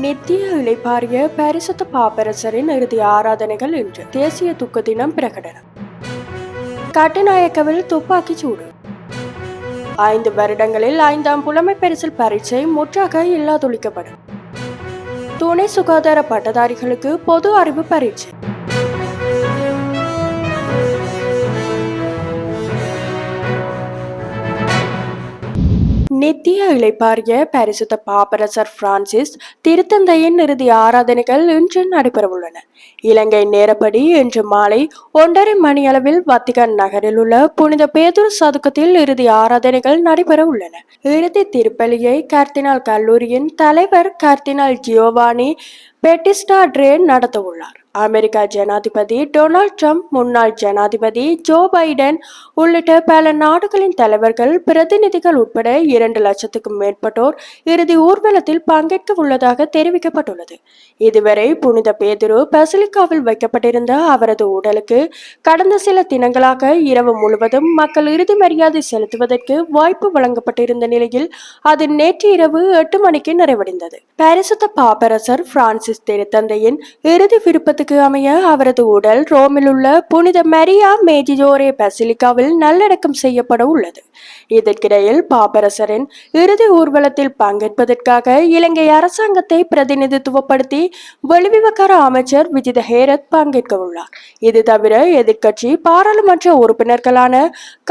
நித்திய இளைப்பாறிய பரிசுத்த பாப்பரசரின் இறுதி ஆராதனைகள் இன்று. தேசிய துக்க தினம் பிரகடனம். கட்டுநாயக்கவில் துப்பாக்கி சூடு. ஐந்து வருடங்களில் ஐந்தாம் புலமை பரிசில் பரீட்சை முற்றாக இல்லாதொழிக்கப்படும். துணை சுகாதார பட்டதாரிகளுக்கு பொது அறிவு பரீட்சை. நித்திய இழைப்பாரிய பரிசுத்த பாப்பரசர் பிரான்சிஸ் திருத்தந்தையின் இறுதி ஆராதனைகள் இன்று நடைபெறவுள்ளன. இலங்கை நேரப்படி இன்று மாலை ஒன்றரை மணி அளவில் வத்திகான் நகரில் உள்ள புனித பேதுரு சதுக்கத்தில் இறுதி ஆராதனைகள் நடைபெற உள்ளன இறுதி திருப்பலியை கர்த்தினால் கல்லூரியின் தலைவர் கர்த்தினால் ஜியோவானி பெட்டிஸ்டா ட்ரேன் நடத்த உள்ளார் அமெரிக்கா ஜனாதிபதி டொனால்ட் ட்ரம்ப் முன்னாள் ஜனாதிபதி ஜோ பைடன் உள்ளிட்ட பல நாடுகளின் தலைவர்கள் பிரதிநிதிகள் உட்பட இரண்டு லட்சத்துக்கும் மேற்பட்டோர் இறுதி ஊர்வலத்தில் பங்கேற்க உள்ளதாக தெரிவிக்கப்பட்டுள்ளது. இதுவரை புனித பேதுரு பசிலிக்காவில் வைக்கப்பட்டிருந்த அவரது உடலுக்கு கடந்த சில தினங்களாக இரவு முழுவதும் மக்கள் இறுதி மரியாதை செலுத்துவதற்கு வாய்ப்பு வழங்கப்பட்டிருந்த நிலையில் அது நேற்று இரவு எட்டு மணிக்கு நிறைவடைந்தது. பாரிசுத்த பாப்பரசர் பிரான்சிஸ் திருத்தந்தையின் இறுதி விருப்பத்துக்கு அமைய அவரது உடல் ரோமில் உள்ள புனித மரியா மேஜிஜோரே பசிலிக்காவில் நல்லடக்கம் செய்யப்பட உள்ளது. இதற்கிடையில் பாப்பரசரின் இறுதி ஊர்வலத்தில் பங்கேற்பதற்காக இலங்கை அரசாங்கத்தை பிரதிநிதித்துவப்படுத்தி வெளிவிவகார அமைச்சர் விஜித ஹேரத் பங்கேற்க உள்ளார். இது தவிர எதிர்க்கட்சி பாராளுமன்ற உறுப்பினர்களான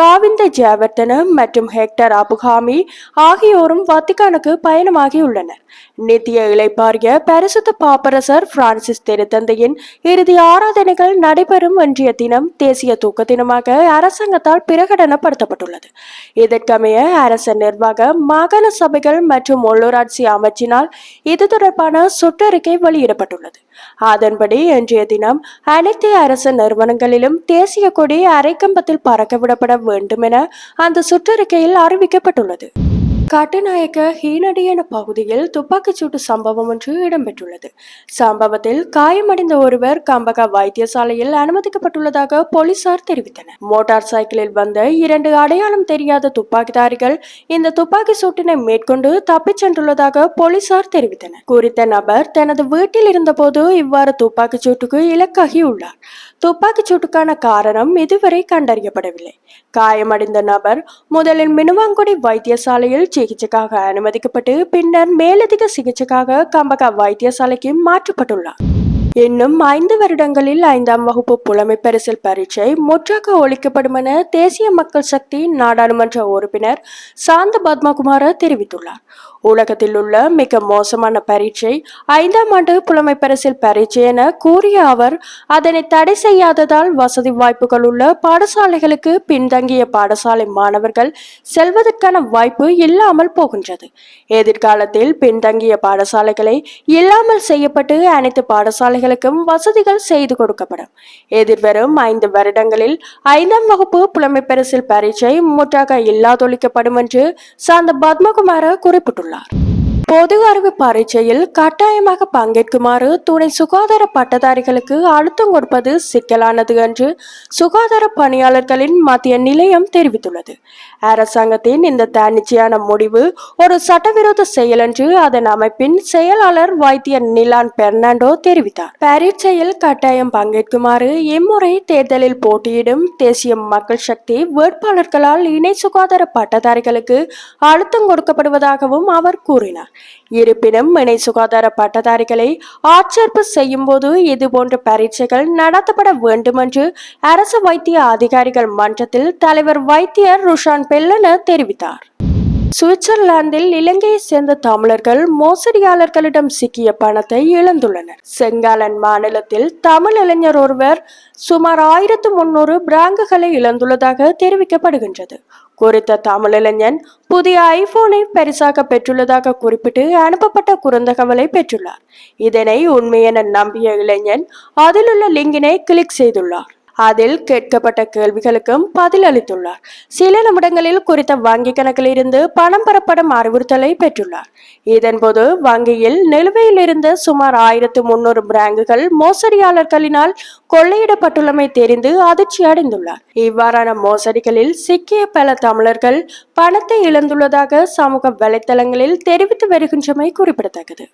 காவிந்த ஜெயவர்தன மற்றும் ஹெக்டர் அபுகாமி ஆகியோரும் வத்திக்கானுக்கு பயணமாகியுள்ளனர். நித்திய இளைப்பாரிய பரிசுத்த பாப்பரசர் பிரான்சிஸ் திருத்தந்தையின் இறுதி ஆராதனைகள் நடைபெறும் இன்றைய தினம் தேசிய தூக்க தினமாக அரசாங்கத்தால் பிரகடனப்படுத்தப்பட்டுள்ளது. இதற்கமைய அரச நிர்வாக மாகாண சபைகள் மற்றும் உள்ளூராட்சி அமைச்சினால் இது தொடர்பான சுற்றறிக்கை வெளியிடப்பட்டுள்ளது. அதன்படி இன்றைய தினம் அனைத்து அரசு நிறுவனங்களிலும் தேசிய கொடி அரைக்கம்பத்தில் பறக்க விடப்பட வேண்டும் என அந்த சுற்றறிக்கையில் அறிவிக்கப்பட்டுள்ளது. கட்டுநாயக்க ஹீனடியன பகுதியில் துப்பாக்கிச்சூட்டு சம்பவம் ஒன்று இடம்பெற்றுள்ளது. சம்பவத்தில் காயமடைந்த ஒருவர் கம்பகா வைத்தியசாலையில் அனுமதிக்கப்பட்டுள்ளதாக போலீசார் தெரிவித்தனர். மோட்டார் சைக்கிளில் வந்த இரண்டு அடையாளம் தெரியாத துப்பாக்கிதாரிகள் இந்த துப்பாக்கி சூட்டினை மேற்கொண்டு தப்பிச் சென்றுள்ளதாக போலீசார் தெரிவித்தனர். குறித்த நபர் தனது வீட்டில் இருந்தபோது இவ்வாறு துப்பாக்கிச் சூட்டுக்கு இலக்காகியுள்ளார் துப்பாக்கிச் சூட்டுக்கான காரணம் இதுவரை கண்டறியப்படவில்லை. காயமடைந்த நபர் முதலில் மினுவாங்குடி வைத்தியசாலையில் சிகிச்சைக்காக அனுமதிக்கப்பட்டு பின்னர் மேலதிக சிகிச்சைக்காக கம்பகா வைத்தியசாலைக்கு மாற்றப்பட்டுள்ளார். இன்னும் ஐந்து வருடங்களில் ஐந்தாம் வகுப்பு புலமை பரிசில் பரீட்சை முற்றாக ஒழிக்கப்படும் என தேசிய மக்கள் சக்தி நாடாளுமன்ற உறுப்பினர் சாந்த பத்மகுமார தெரிவித்துள்ளார். உலகத்தில் உள்ள மிக மோசமான பரீட்சை ஐந்தாம் ஆண்டு புலமை பரிசில் பரீட்சை என கூறிய அவர் அதனை தடை செய்யாததால் வசதி வாய்ப்புகள் உள்ள பாடசாலைகளுக்கு பின்தங்கிய பாடசாலை மாணவர்கள் செல்வதற்கான வாய்ப்பு இல்லாமல் போகின்றது. எதிர்காலத்தில் பின்தங்கிய பாடசாலைகளை இல்லாமல் செய்யப்பட்டு அனைத்து பாடசாலைகளுக்கும் வசதிகள் செய்து கொடுக்கப்படும். எதிர்வரும் ஐந்து வருடங்களில் ஐந்தாம் வகுப்பு புலமை பரிசில் பரீட்சை முற்றாக இல்லாதொழிக்கப்படும் என்று சாந்த பத்மகுமார குறிப்பிட்டுள்ளார். hablar. பொது அறிவு பரீட்சையில் கட்டாயமாக பங்கேற்குமாறு துணை சுகாதார பட்டதாரிகளுக்கு அழுத்தம் கொடுப்பது சிக்கலானது என்று சுகாதார பணியாளர்களின் மத்திய நிலையம் தெரிவித்துள்ளது. அரசாங்கத்தின் இந்த தன்னிச்சையான முடிவு ஒரு சட்டவிரோத செயல் என்று அதன் அமைப்பின் செயலாளர் வைத்திய நிலான் பெர்னாண்டோ தெரிவித்தார். பரீட்சையில் கட்டாயம் பங்கேற்குமாறு இம்முறை தேர்தலில் போட்டியிடும் தேசிய மக்கள் சக்தி வேட்பாளர்களால் இணை சுகாதார பட்டதாரிகளுக்கு அழுத்தம் கொடுக்கப்படுவதாகவும் அவர் கூறினார். இருப்பினும் இணை சுகாதார பட்டதாரிகளை ஆட்சேர்ப்பு செய்யும் போது இதுபோன்ற பரீட்சைகள் நடத்தப்பட வேண்டும் என்று அரசு வைத்திய அதிகாரிகள் மன்றத்தில் தலைவர் வைத்தியர் ருஷான் பெல்லன தெரிவித்தார். சுவிட்சர்லாந்தில் இலங்கையை சேர்ந்த தமிழர்கள் மோசடியாளர்களிடம் சிக்கிய பணத்தை இழந்துள்ளனர். செங்காலன் மாநிலத்தில் தமிழ் இளைஞர் ஒருவர் சுமார் ஆயிரத்து முன்னூறு பிராங்குகளை இழந்துள்ளதாக தெரிவிக்கப்படுகின்றது. குறித்த தமிழ் இளைஞன் புதிய ஐபோனை பரிசாக பெற்றுள்ளதாக குறிப்பிட்டு அனுப்பப்பட்ட குறுந்தகவலை பெற்றுள்ளார். இதனை உண்மையென நம்பிய இளைஞன் அதிலுள்ள லிங்கினை கிளிக் செய்துள்ளார். அதில் கேட்கப்பட்ட கேள்விகளுக்கும் பதில் அளித்துள்ளார். சில நிமிடங்களில் குறித்த வங்கி கணக்கில் இருந்து பணம் பெறப்படும் அறிவுறுத்தலை பெற்றுள்ளார். இதன்போது வங்கியில் நிலுவையில் இருந்த சுமார் ஆயிரத்து முன்னூறு பிராங்குகள் மோசடியாளர்களினால் கொள்ளையிடப்பட்டுள்ளமை தெரிந்து அதிர்ச்சி அடைந்துள்ளார். இவ்வாறான மோசடிகளில் சிக்கிய பல தமிழர்கள் பணத்தை இழந்துள்ளதாக சமூக வலைத்தளங்களில் தெரிவித்து வருகின்றமை குறிப்பிடத்தக்கது.